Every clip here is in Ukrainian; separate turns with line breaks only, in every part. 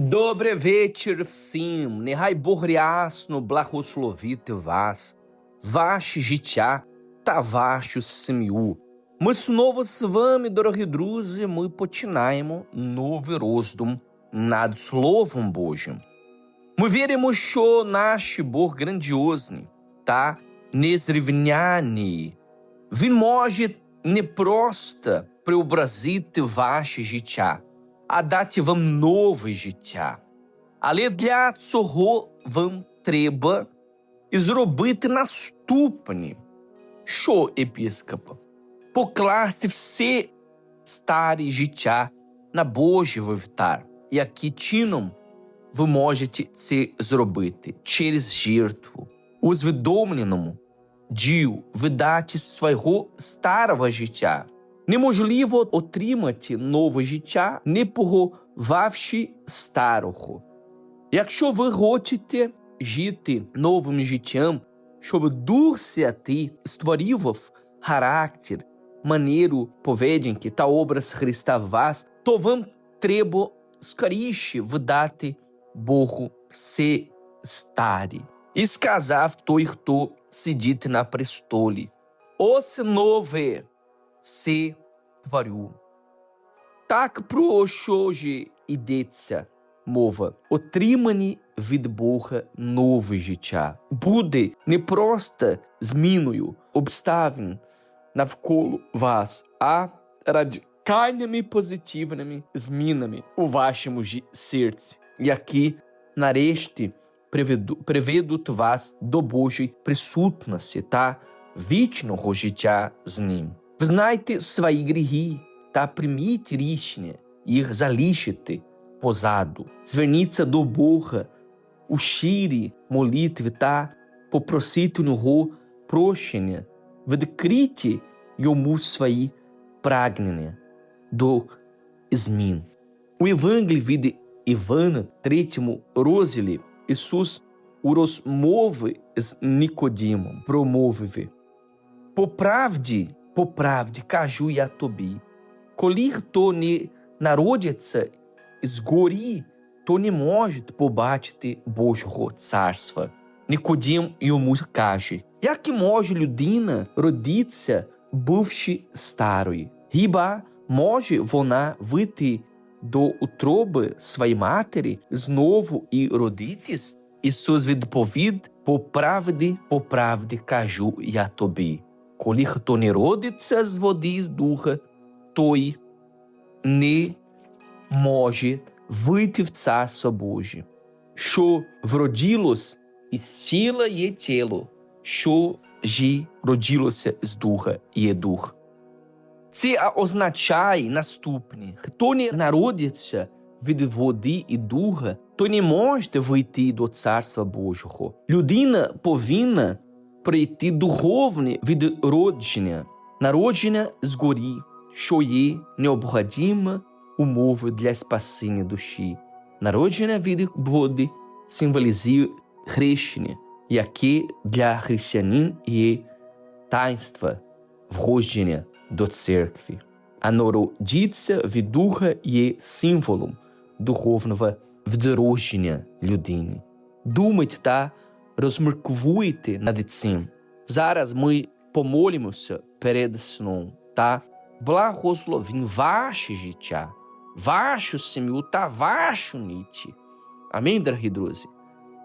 Добрий вечір всім. Нехай Бог рясно благословити вас, ваше життя та вашу сім'ю. Ми знову з вами, дорогі друзі, ми починаємо новий роздум над Словом Божим. Ми віримо, що наш Бог грандіозний та незрівняний. Він може не просто преобразити ваше життя, а дати вам нове життя. Але для цього вам треба зробити наступне. Що, епіскоп? Покласти все старе життя на Божий вівтар. Яким чином ви можете це зробити? Через жертву, усвідомленому дію видаті свого старого життя. Неможливо отримати нове життя, не поховавши старого. Якщо ви хочете жити новим життям, щоб Дух Святий створював характер, манеру поведінки та образ Христа в вас, то вам треба скоріше видати Богу все старі. І сказав той, хто сидить на престолі. Ось нове все творю. Так про що ж йдеться мова? Отримані від Бога нове життя. Буде не просто зміною обставин навколо вас, а радикальними позитивними змінами у вашому жі- серці, які нарешті приведу, приведуть вас до Божої присутності та вічного життя з ним. Ви знаєте свої гріхи та прийміть рішення їх залишити позаду. Зверніться до Бога у щирій молитві та попросити у нього прощення, відкриті йому свої прагнення до змін. У Євангелії від Івана, третьому розділі, Ісус у розмові з Нікодимом промовив по правді, по правді кажу я тобі, коли хто не народиться згорі, то не може побачити Божого царства. Нікодим йому каже, як і може людина родитися, бувши старою? Хіба може вона вийти до утроби своєї матері знову і родитись? Ісус відповів, по правді, по правді кажу я тобі. Коли хто не родиться з води з духа, той не може вийти в царство Боже. Що вроділось із тіла є тіло, що ж родилося з духа є дух. Це означає наступне: хто не народиться від води і духа, то не може вийти до Царства Божого. Людина повинна прийти духовне відродження, народження згорі, що є необхідними умови для спасіння душі. Народження від води символізує хрещення, яке для християнин є таїнство входження до церкви. А народитися від духа є символом духовного відродження людини. Думайте та розміркуйте над цим. Зараз ми помолимося перед сном та благословимо ваше життя, вашу сім'ю та вашу ніч. Амінь, дорогі друзі.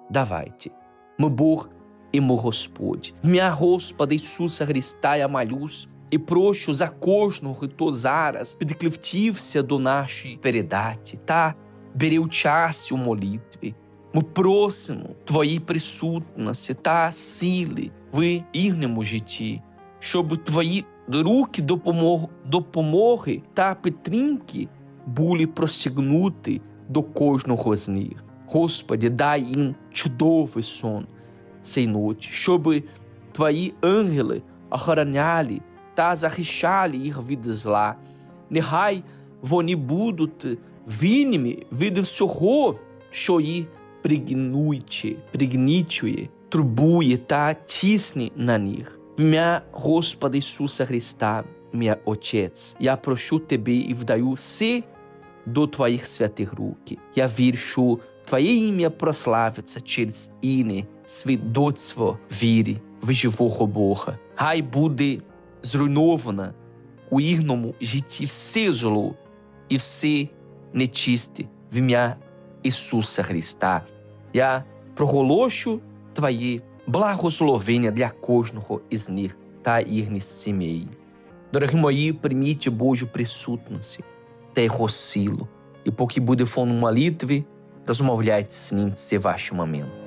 Давайте. Ми Бог йому Господь. М'я Господа Ісуса Христа я молюсь і прошу за кожного, хто зараз підключився до нашої передачі та бере участь у молитві. Ми просимо Твої присутності та сили в їхньому житті, щоб Твої руки допомог, допомоги та підтримки були просягнуті до кожного з них. Господи, дай їм чудовий сон цієї ночі, щоб Твої ангели охороняли та захищали їх від зла. Нехай вони будуть вільними від всього, що їх пригнічує, пригнічує, турбує та тісне на них. В ім'я Господа Ісуса Христа, мій Отець, я прошу Тебе і вдаю все до Твоїх святих рук. Я вірю, що Твоє ім'я прославиться через іни свідоцтво віри в живого Бога. Хай буде зруйновано у їхньому житті все зло і все нечисте в ім'я Ісуса Христа. Я проголошу твої благословення для кожного із них та їхніх сімей. Дорогі мої, прийміть Божу присутність та Його силу. І поки буде фон молитви, розмовляйте з ним це ваш момент.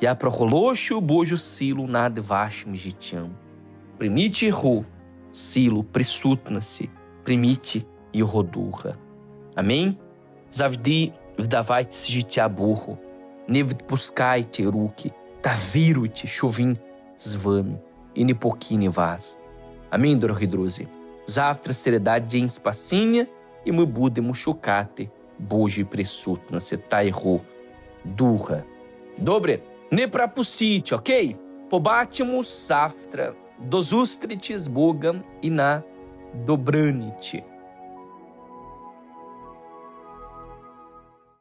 Я проголошую Божу силу над вашим життям. Прийміть Його силу, присутності, прийміть Його Духа. Амінь. Завжди вдавайте життя Богу, не відпускайте руки та віруйте, що Він з вами і не покине вас. Амінь, дорогі друзі. Завтра середа день спасіння, і ми будемо шукати Божої присутності та Його Духа. Добре, не пропустіть, окей? Побачимось завтра. До зустрічі з Богом і на добраніч.